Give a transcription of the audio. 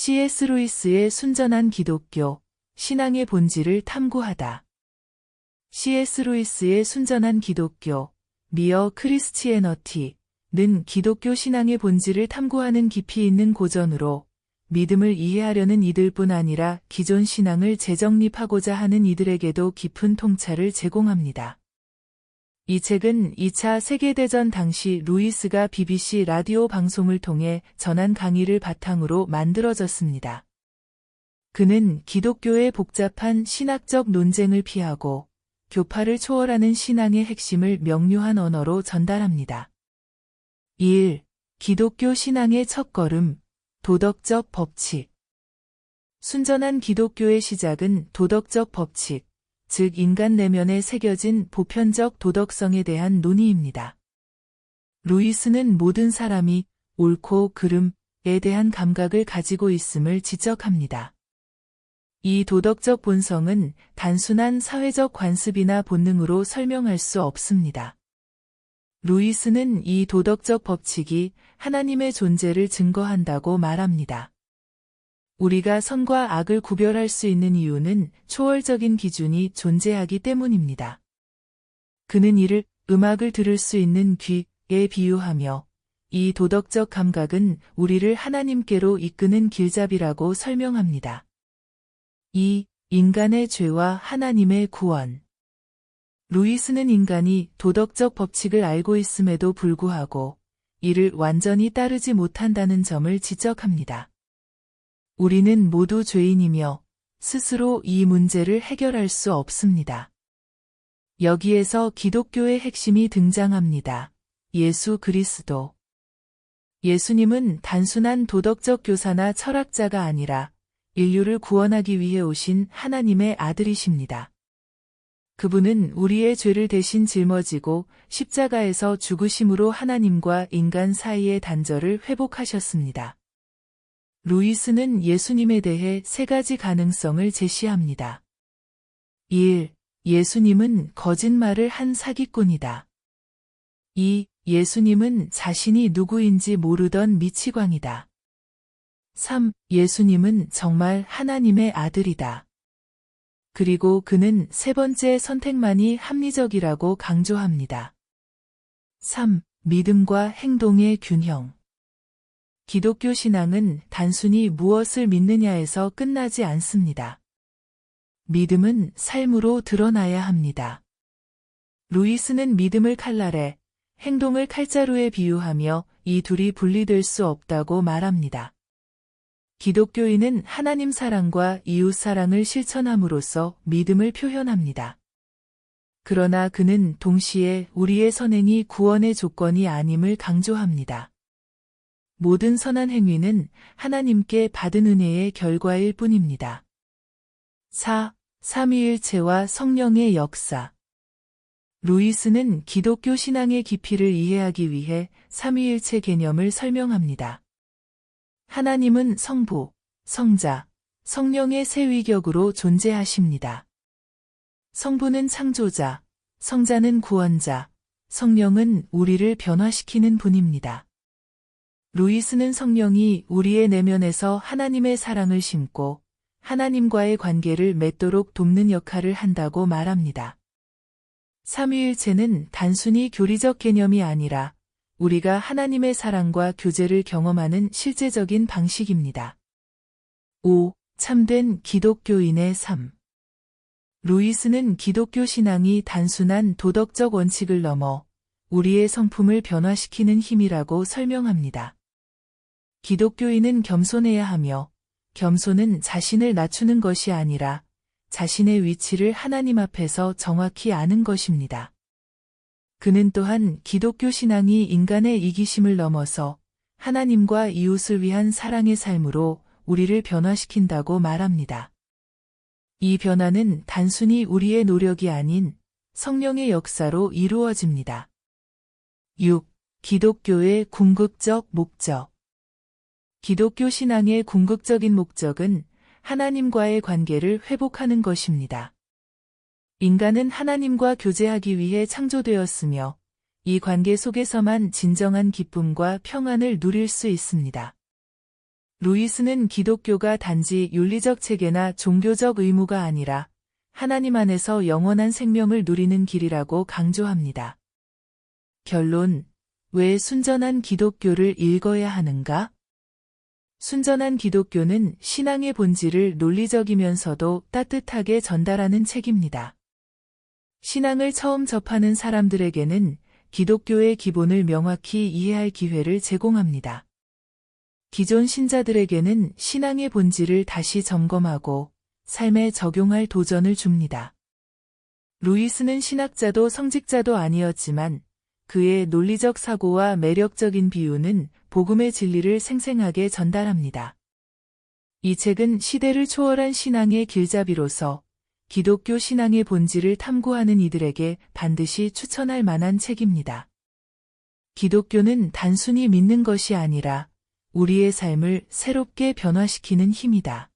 C.S. 루이스의 순전한 기독교, 신앙의 본질을 탐구하다. C.S. 루이스의 순전한 기독교, 미어 크리스티에너티는 기독교 신앙의 본질을 탐구하는 깊이 있는 고전으로 믿음을 이해하려는 이들뿐 아니라 기존 신앙을 재정립하고자 하는 이들에게도 깊은 통찰을 제공합니다. 이 책은 2차 세계대전 당시 루이스가 BBC 라디오 방송을 통해 전한 강의를 바탕으로 만들어졌습니다. 그는 기독교의 복잡한 신학적 논쟁을 피하고 교파를 초월하는 신앙의 핵심을 명료한 언어로 전달합니다. 1. 기독교 신앙의 첫걸음, 도덕적 법칙. 순전한 기독교의 시작은 도덕적 법칙, 즉 인간 내면에 새겨진 보편적 도덕성에 대한 논의입니다. 루이스는 모든 사람이 옳고 그름에 대한 감각을 가지고 있음을 지적합니다. 이 도덕적 본성은 단순한 사회적 관습이나 본능으로 설명할 수 없습니다. 루이스는 이 도덕적 법칙이 하나님의 존재를 증거한다고 말합니다. 우리가 선과 악을 구별할 수 있는 이유는 초월적인 기준이 존재하기 때문입니다. 그는 이를 음악을 들을 수 있는 귀에 비유하며 이 도덕적 감각은 우리를 하나님께로 이끄는 길잡이라고 설명합니다. 2. 인간의 죄와 하나님의 구원 루이스는 인간이 도덕적 법칙을 알고 있음에도 불구하고 이를 완전히 따르지 못한다는 점을 지적합니다. 우리는 모두 죄인이며 스스로 이 문제를 해결할 수 없습니다. 여기에서 기독교의 핵심이 등장합니다. 예수 그리스도. 예수님은 단순한 도덕적 교사나 철학자가 아니라 인류를 구원하기 위해 오신 하나님의 아들이십니다. 그분은 우리의 죄를 대신 짊어지고 십자가에서 죽으심으로 하나님과 인간 사이의 단절을 회복하셨습니다. 루이스는 예수님에 대해 세 가지 가능성을 제시합니다. 1. 예수님은 거짓말을 한 사기꾼이다. 2. 예수님은 자신이 누구인지 모르던 미치광이다. 3. 예수님은 정말 하나님의 아들이다. 그리고 그는 세 번째 선택만이 합리적이라고 강조합니다. 3. 믿음과 행동의 균형. 기독교 신앙은 단순히 무엇을 믿느냐에서 끝나지 않습니다. 믿음은 삶으로 드러나야 합니다. 루이스는 믿음을 칼날에, 행동을 칼자루에 비유하며 이 둘이 분리될 수 없다고 말합니다. 기독교인은 하나님 사랑과 이웃 사랑을 실천함으로써 믿음을 표현합니다. 그러나 그는 동시에 우리의 선행이 구원의 조건이 아님을 강조합니다. 모든 선한 행위는 하나님께 받은 은혜의 결과일 뿐입니다. 4. 삼위일체와 성령의 역사 루이스는 기독교 신앙의 깊이를 이해하기 위해 삼위일체 개념을 설명합니다. 하나님은 성부, 성자, 성령의 세 위격으로 존재하십니다. 성부는 창조자, 성자는 구원자, 성령은 우리를 변화시키는 분입니다. 루이스는 성령이 우리의 내면에서 하나님의 사랑을 심고 하나님과의 관계를 맺도록 돕는 역할을 한다고 말합니다. 삼위일체는 단순히 교리적 개념이 아니라 우리가 하나님의 사랑과 교제를 경험하는 실제적인 방식입니다. 5. 참된 기독교인의 삶 루이스는 기독교 신앙이 단순한 도덕적 원칙을 넘어 우리의 성품을 변화시키는 힘이라고 설명합니다. 기독교인은 겸손해야 하며 겸손은 자신을 낮추는 것이 아니라 자신의 위치를 하나님 앞에서 정확히 아는 것입니다. 그는 또한 기독교 신앙이 인간의 이기심을 넘어서 하나님과 이웃을 위한 사랑의 삶으로 우리를 변화시킨다고 말합니다. 이 변화는 단순히 우리의 노력이 아닌 성령의 역사로 이루어집니다. 6. 기독교의 궁극적 목적 기독교 신앙의 궁극적인 목적은 하나님과의 관계를 회복하는 것입니다. 인간은 하나님과 교제하기 위해 창조되었으며 이 관계 속에서만 진정한 기쁨과 평안을 누릴 수 있습니다. 루이스는 기독교가 단지 윤리적 체계나 종교적 의무가 아니라 하나님 안에서 영원한 생명을 누리는 길이라고 강조합니다. 결론, 왜 순전한 기독교를 읽어야 하는가? 순전한 기독교는 신앙의 본질을 논리적이면서도 따뜻하게 전달하는 책입니다. 신앙을 처음 접하는 사람들에게는 기독교의 기본을 명확히 이해할 기회를 제공합니다. 기존 신자들에게는 신앙의 본질을 다시 점검하고 삶에 적용할 도전을 줍니다. 루이스는 신학자도 성직자도 아니었지만 그의 논리적 사고와 매력적인 비유는 복음의 진리를 생생하게 전달합니다. 이 책은 시대를 초월한 신앙의 길잡이로서 기독교 신앙의 본질을 탐구하는 이들에게 반드시 추천할 만한 책입니다. 기독교는 단순히 믿는 것이 아니라 우리의 삶을 새롭게 변화시키는 힘이다.